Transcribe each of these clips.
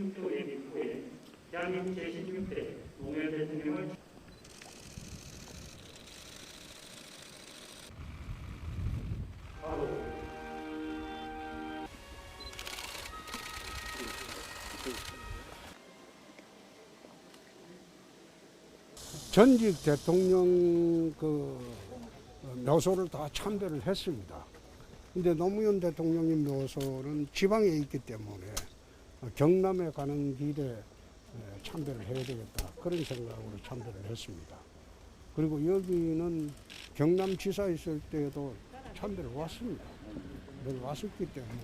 16조 예비 후에 대한민국 제16대 노무현 대통령을 전직 대통령 그 묘소를 다 참배를 했습니다. 근데 노무현 대통령의 묘소는 지방에 있기 때문에 경남에 가는 길에 에, 참배를 해야 되겠다. 그런 생각으로 참배를 했습니다. 그리고 여기는 경남지사 있을 때도 참배를 왔습니다. 늘 왔었기 때문에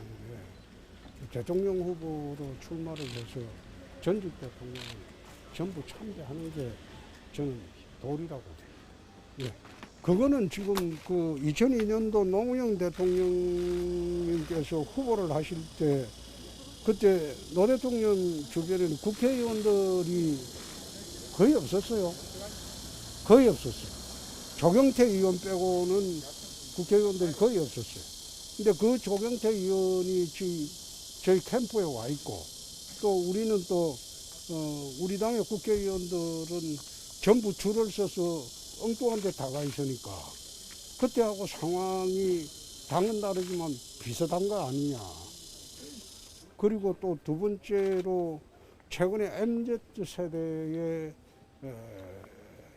대통령 후보로 출마를 해서 전직 대통령을 전부 참배하는 게 저는 도리라고 예. 그거는 지금 그 2002년도 노무현 대통령님께서 후보를 하실 때 그때 노 대통령 주변에는 국회의원들이 거의 없었어요. 거의 없었어요. 조경태 의원 빼고는 국회의원들이 거의 없었어요. 근데 그 조경태 의원이 저희, 저희 캠프에 와 있고 또 우리는 또 어, 우리 당의 국회의원들은 전부 줄을 서서 엉뚱한 데 다가 있으니까 그때하고 상황이 당은 다르지만 비슷한 거 아니냐. 그리고 또 두 번째로 최근에 MZ 세대의 에,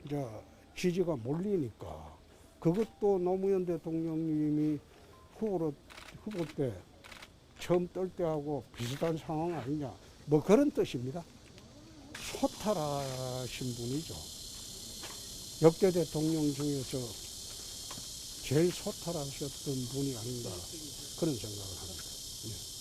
이제 지지가 몰리니까 그것도 노무현 대통령님이 후보로 후보 때 처음 뜰 때하고 비슷한 상황 아니냐. 뭐 그런 뜻입니다. 소탈하신 분이죠. 역대 대통령 중에서 제일 소탈하셨던 분이 아닌가 그런 생각을